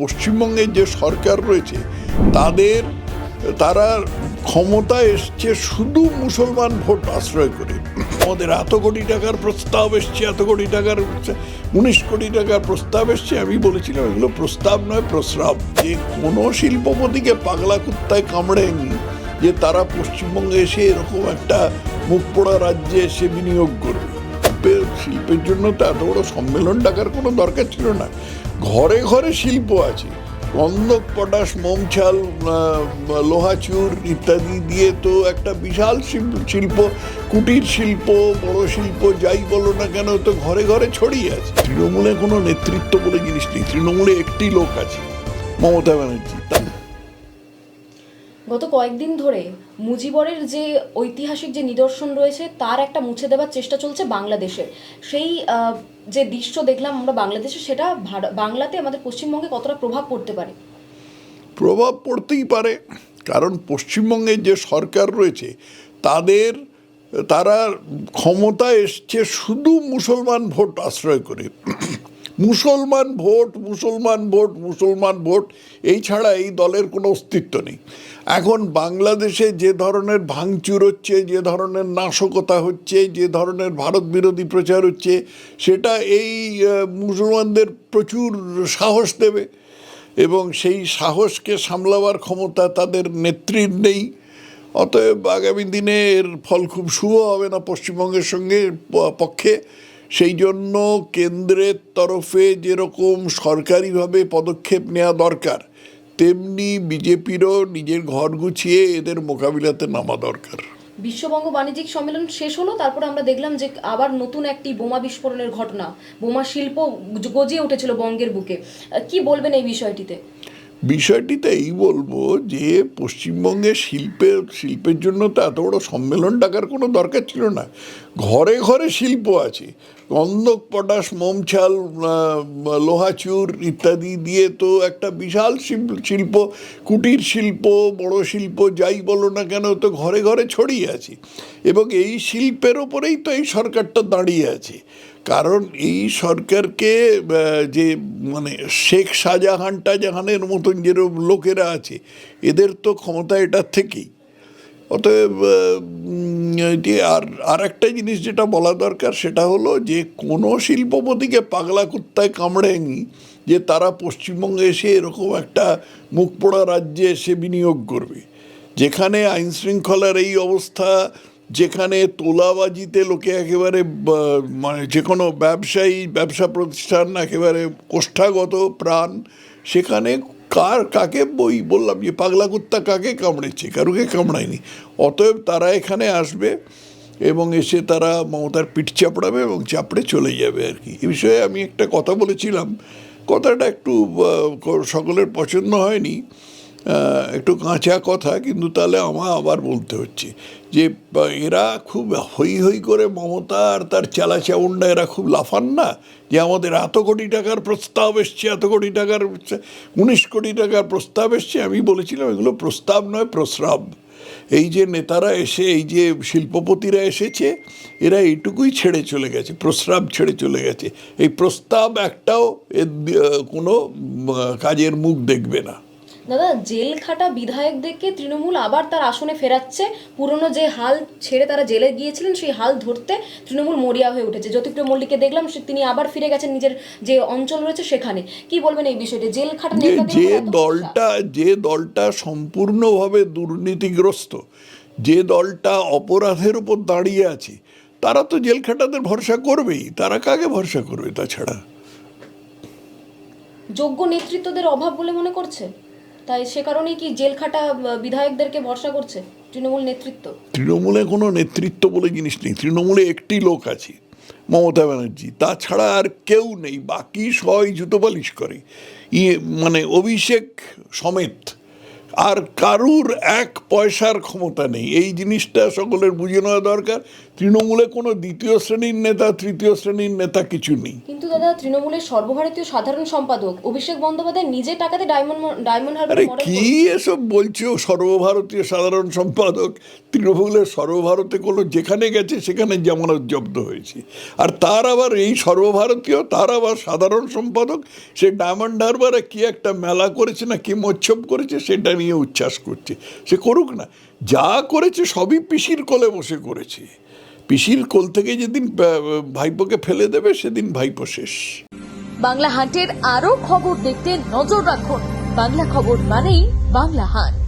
পশ্চিমবঙ্গের যে সরকার রয়েছে, তাদের, তারা ক্ষমতা এসছে শুধু মুসলমান ভোট আশ্রয় করে। আমাদের এত কোটি টাকার প্রস্তাব এসছে, এত কোটি টাকার উনিশ কোটি টাকার প্রস্তাব এসছে, আমি বলেছিলাম, এগুলো প্রস্তাব নয়, প্রস্রাব। যে কোনো শিল্পপতিকে পাগলা কুত্তায় কামড়েনি, যে তারা পশ্চিমবঙ্গে এসে এরকম একটা মুখ পোড়া রাজ্যে এসে বিনিয়োগ করবে। শিল্পের জন্য তো এত বড় সম্মেলন ডাকার কোনো দরকার ছিল না। ঘরে ঘরে শিল্প আছে। গন্ধক পটাশ মোমছাল লোহাচুর ইত্যাদি দিয়ে তো একটা বিশাল শিল্প কুটির শিল্প, বড় শিল্প, যাই বলো না কেন, তো ঘরে ঘরে ছড়িয়ে আছে। তৃণমূলে কোনো নেতৃত্ব বলে জিনিস নেই। তৃণমূলে একটি লোক আছে, মমতা ব্যানার্জি গত কয়েকদিন ধরে মুজিবরের যে ঐতিহাসিক যে নিদর্শন রয়েছে, তার একটা মুছে দেওয়ার চেষ্টা চলছে বাংলাদেশে। সেই যে দৃশ্য দেখলাম আমরা বাংলাদেশে, সেটা বাংলাতে আমাদের পশ্চিমবঙ্গে কতটা প্রভাব পড়তে পারে? প্রভাব পড়তেই পারে, কারণ পশ্চিমবঙ্গে যে সরকার রয়েছে, তাদের, তারা ক্ষমতা এসছে শুধু মুসলমান ভোট আশ্রয় করে। মুসলমান ভোট মুসলমান ভোট মুসলমান ভোট, এই ছাড়া এই দলের কোনো অস্তিত্ব নেই। এখন বাংলাদেশে যে ধরনের ভাঙচুর হচ্ছে, যে ধরনের নাশকতা হচ্ছে, যে ধরনের ভারত বিরোধী প্রচার হচ্ছে, সেটা এই মুসলমানদের প্রচুর সাহস দেবে এবং সেই সাহসকে সামলাবার ক্ষমতা তাদের নেত্রীর নেই। অতএব আগামী দিনে এর ফল খুব শুভ হবে না পশ্চিমবঙ্গের সঙ্গে পক্ষে। সেই জন্য কেন্দ্রের তরফে যেরকম সরকারিভাবে পদক্ষেপ নেওয়া দরকার, তেমনি বিজেপিরও নিজের ঘর গুছিয়ে এদের মোকাবিলাতে নামা দরকার। বিশ্ববঙ্গ বাণিজ্যিক সম্মেলন শেষ হলো, তারপরে আমরা দেখলাম যে আবার নতুন একটি বোমা বিস্ফোরণের ঘটনা, বোমা শিল্প গজিয়ে উঠেছিল বঙ্গের বুকে। কি বলবেন এই বিষয়টিতে? বিষয়টিতে এই বলব যে পশ্চিমবঙ্গে শিল্পের শিল্পের জন্য তো এত বড় সম্মেলন ডাকার কোনো দরকার ছিল না। ঘরে ঘরে শিল্প আছে। গন্ধক পটাশ, মোমছাল লোহাচুর ইত্যাদি দিয়ে তো একটা বিশাল শিল্প শিল্প, কুটির শিল্প, বড় শিল্প, যাই বলো না কেন তো ঘরে ঘরে ছড়িয়ে আছে। এবং এই শিল্পের ওপরেই তো এই সরকারটা দাঁড়িয়ে আছে। কারণ এই সরকারকে যে মানে শেখ শাহজাহান টাজাহানের মতন যেরকম লোকেরা আছে, এদের তো ক্ষমতা এটার থেকেই। অতএব যে আর আর একটা জিনিস যেটা বলা দরকার সেটা হলো যে কোনো শিল্পপতিকে পাগলা কুত্তায় কামড়েনি যে তারা পশ্চিমবঙ্গে এসে এরকম একটা মুখ পোড়া রাজ্যে এসে বিনিয়োগ করবে। যেখানে আইন শৃঙ্খলার এই অবস্থা যেখানে তোলাবাজিতে লোকে একেবারে মানে যে কোনো ব্যবসায়ী, ব্যবসা প্রতিষ্ঠান একেবারে কোষ্ঠাগত প্রাণ, সেখানে কার, কাকে বই বললাম যে পাগলা কুত্তা কাকে কামড়েছে? কারুকে কামড়ায়নি। অতএব তারা এখানে আসবে এবং এসে তারা মমতার পিঠ চাপড়াবে এবং চাপড়ে চলে যাবে আর কি। এ বিষয়ে আমি একটা কথা বলেছিলাম। কথাটা একটু সকলের পছন্দ হয়নি। একটু কাঁচা কথা, কিন্তু তাহলে আমার আবার বলতে হচ্ছে যে এরা খুব হই হই করে মমতা আর তার চালা চাউন্ডা এরা খুব লাফান না? যে আমাদের এত কোটি টাকার প্রস্তাব এসছে, এত কোটি টাকার উনিশ কোটি টাকার প্রস্তাব এসছে, আমি বলেছিলাম এগুলো প্রস্তাব নয়, প্রস্রাব। এই যে নেতারা এসে, এই যে শিল্পপতিরা এসেছে, এরা এইটুকুই ছেড়ে চলে গেছে, প্রস্রাব ছেড়ে চলে গেছে। এই প্রস্তাব একটাও এর কোনো কাজের মুখ দেখবে না। দাদা জেল খাটা বিধায়কদেরকে তৃণমূল আবার তার আসনে ফেরাচ্ছে। পুরনো যে হাল ছেড়ে তারা জেলে গিয়েছিলেন সেই হাল ধরতে তৃণমূল মরিয়া হয়ে উঠেছে। জ্যোতিপ্রিয় মল্লিককে দেখলাম সে- তিনি আবার ফিরে গেছেন নিজের যে অঞ্চল রয়েছে সেখানে। কি বলবেন এই বিষয়টি? জেল খাটা যে? দলটা যে দলটা সম্পূর্ণভাবে দুর্নীতিগ্রস্ত যে দলটা অপরাধের উপর দাঁড়িয়ে আছে তারা তো জেল খাটাদের ভরসা করবেই। তারা কাকে ভরসা করবে তাছাড়া? যোগ্য নেতৃত্বদের অভাব বলে মনে করছে? তাই সে কারণেই কি জেল খাটা বিধায়কদেরকে ভরসা করছে তৃণমূল নেতৃত্ব? তৃণমূলে কোনো নেতৃত্ব বলে জিনিস নেই। তৃণমূলে একটি লোক আছে, মমতা ব্যানার্জি। তাছাড়া আর কেউ নেই। বাকি সবাই জুতো পালিশ করে। ইয়ে মানে অভিষেক সমেত আর কারুর এক পয়সার ক্ষমতা নেই। এই জিনিসটা সকলের বুঝে নেওয়া দরকার। তৃণমূলে কোনো দ্বিতীয় শ্রেণির নেতা তৃতীয় শ্রেণির নেতা কিছু নেই। কিন্তু দাদা তৃণমূলের সর্বভারতীয় সাধারণ সম্পাদক অভিষেক বন্দ্যোপাধ্যায় নিজে টাকাতে ডায়মন্ড ডায়মন্ড হারবার আরে কি এসব বলছো? সর্বভারতীয় সাধারণ সম্পাদক তৃণমূলের সর্বভারতে কোনো যেখানে গেছে সেখানে জামানত জব্দ হয়েছে। আর তার আবার এই সর্বভারতীয় তার আবার সাধারণ সম্পাদক সে ডায়মন্ড হারবারে কি একটা মেলা করেছে না কি মচ্ছব করেছে সেটা নিয়ে উচ্ছ্বাস করছে। সে করুক না। যা করেছে সবই পিসির কোলে বসে করেছে। পিসির কোল থেকে যেদিন ভাইপোকে ফেলে দেবে, সেদিন ভাইপো শেষ। বাংলা হাটের আরও খবর দেখতে নজর রাখুন। বাংলা খবর মানেই বাংলা হাট।